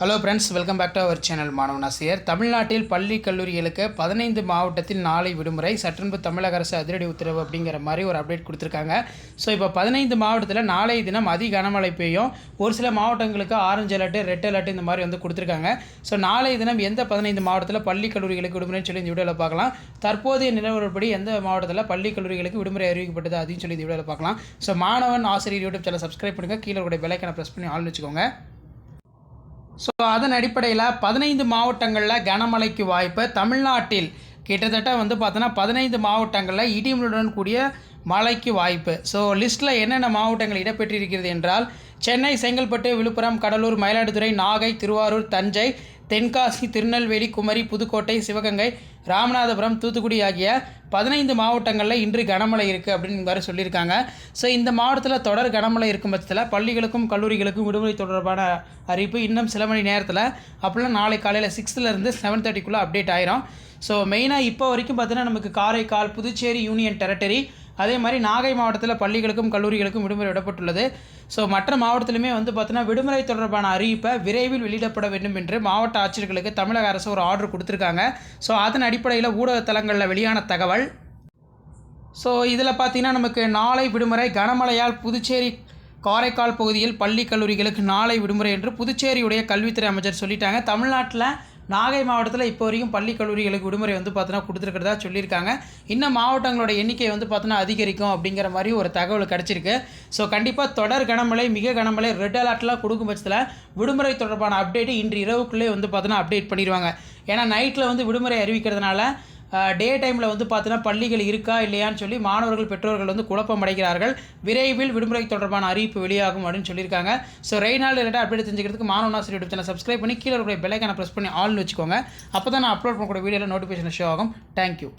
Hello friends welcome back to our channel மாணவ நாசியர் தமிழ்நாட்டில் பள்ளி கல்லூரிகளுக்கு பதினைந்து மாவட்டத்தில் நாளை விடுமுறை. சற்றென்பு தமிழக அரசு அதிரடி உத்தரவு அப்படிங்கிற மாதிரி ஒரு அப்டேட் கொடுத்துருக்காங்க. ஸோ இப்போ பதினைந்து மாவட்டத்தில் நாளை தினம் அதி கனமழை பெய்யும். ஒரு சில மாவட்டங்களுக்கு ஆரஞ்சு அலர்ட்டு ரெட் அலர்ட் இந்த மாதிரி வந்து கொடுத்துருக்காங்க. ஸோ நாளை தினம் எந்த பதினைந்து மாவட்டத்தில் பள்ளி கல்லூரிகளுக்கு விடுமுறைன்னு சொல்லி இந்த வீடியோவில் பார்க்கலாம். தற்போதைய நிலவரப்படி எந்த மாவட்டத்தில் பள்ளி கல்லூரிகளுக்கு விடுமுறை அறிவிக்கப்பட்டது அப்படின்னு சொல்லி இந்த வீடியோவில் பார்க்கலாம். ஸோ மாணவன் ஆசிரியர் யூடியூப் சேனல் சப்ஸ்கிரைப் பண்ணுங்கள் கீழே கூட பெலைக்கனை ப்ரெஸ் பண்ணி ஆள் வச்சுக்கோங்க. ஸோ அதன் அடிப்படையில் பதினைந்து மாவட்டங்களில் கனமழைக்கு வாய்ப்பு. தமிழ்நாட்டில் கிட்டத்தட்ட வந்து பார்த்தோன்னா பதினைந்து மாவட்டங்களில் இடிமுடன் கூடிய மழைக்கு வாய்ப்பு. ஸோ லிஸ்ட்டில் என்னென்ன மாவட்டங்கள் இடம்பெற்றிருக்கிறது என்றால் சென்னை செங்கல்பட்டு விழுப்புரம் கடலூர் மயிலாடுதுறை நாகை திருவாரூர் தஞ்சை தென்காசி திருநெல்வேலி குமரி புதுக்கோட்டை சிவகங்கை ராமநாதபுரம் தூத்துக்குடி ஆகிய பதினைந்து மாவட்டங்களில் இன்று கனமழை இருக்குது அப்படின்னு வேறு சொல்லியிருக்காங்க. ஸோ இந்த மாவட்டத்தில் தொடர் கனமழை இருக்கும் பட்சத்தில் பள்ளிகளுக்கும் கல்லூரிகளுக்கும் விடுமுறை தொடர்பான அறிவிப்பு இன்னும் சில மணி நேரத்தில் அப்படிலாம் நாளை காலையில் சிக்ஸ்த்துலேருந்து செவன் தேர்ட்டிக்குள்ளே அப்டேட் ஆயிரும். ஸோ மெயினாக இப்போ வரைக்கும் பார்த்தீங்கன்னா நமக்கு காரைக்கால் புதுச்சேரி யூனியன் டெரிட்டரி அதே மாதிரி நாகை மாவட்டத்தில் பள்ளிகளுக்கும் கல்லூரிகளுக்கும் விடுமுறை விடப்பட்டுள்ளது. ஸோ மற்ற மாவட்டத்திலுமே வந்து பார்த்தீங்கன்னா விடுமுறை தொடர்பான அறிவிப்பை விரைவில் வெளியிடப்பட வேண்டும் என்று மாவட்ட ஆட்சியர்களுக்கு தமிழக அரசு ஒரு ஆர்டர் கொடுத்துருக்காங்க. ஸோ அதன் அடிப்படையில் ஊடக தளங்களில் வெளியான தகவல். ஸோ இதில் பார்த்தீங்கன்னா நமக்கு நாளை விடுமுறை கனமழையால் புதுச்சேரி காரைக்கால் பகுதியில் பள்ளி கல்லூரிகளுக்கு நாளை விடுமுறை என்று புதுச்சேரியுடைய கல்வித்துறை அமைச்சர் சொல்லிட்டாங்க. தமிழ்நாட்டில் நாகை மாவட்டத்தில் இப்போ வரைக்கும் பள்ளி கல்லூரிகளுக்கு விடுமுறை வந்து பார்த்தோன்னா கொடுத்துருக்கிறதா சொல்லியிருக்காங்க. இன்னும் மாவட்டங்களோட எண்ணிக்கை வந்து பார்த்தோன்னா அதிகரிக்கும் அப்படிங்கிற மாதிரி ஒரு தகவல் கிடச்சிருக்கு. ஸோ கண்டிப்பாக தொடர் கனமழை மிக கனமழை ரெட் அலர்ட்லாம் கொடுக்கும் பட்சத்தில் விடுமுறை தொடர்பான அப்டேட்டு இன்று இரவுக்குள்ளே வந்து பார்த்தோன்னா அப்டேட் பண்ணிடுவாங்க ஏன்னா நைட்டில் வந்து விடுமுறை அறிவிக்கிறதுனால டே டைமில் வந்து பார்த்தீங்கன்னா பள்ளிகள் இருக்கா இல்லையான்னு சொல்லி மாணவர்கள் பெற்றோர்கள் வந்து குழப்பம் அடைகிறார்கள். விரைவில் விடுமுறை தொடர்பான அறிவிப்பு வெளியாகும் அப்படின்னு சொல்லியிருக்காங்க. ஸோ ரெய்னால் ரிலேட்டாக அப்டேட் தெரிஞ்சுக்கிறதுக்கு மாணவ ஆசிரியர் யூடியூப் சேனல் சப்ஸ்கிரைப் பண்ணி கீழே இருக்கிற பெல்லைக்கான ப்ரெஸ் பண்ணி ஆல்னு வச்சுக்கோங்க. அப்போ தான் நான் அப்லோட் பண்ணக்கூடிய வீடியோவில் நோட்டிஃபிகேஷன் ஷோ ஆகும். தேங்க்யூ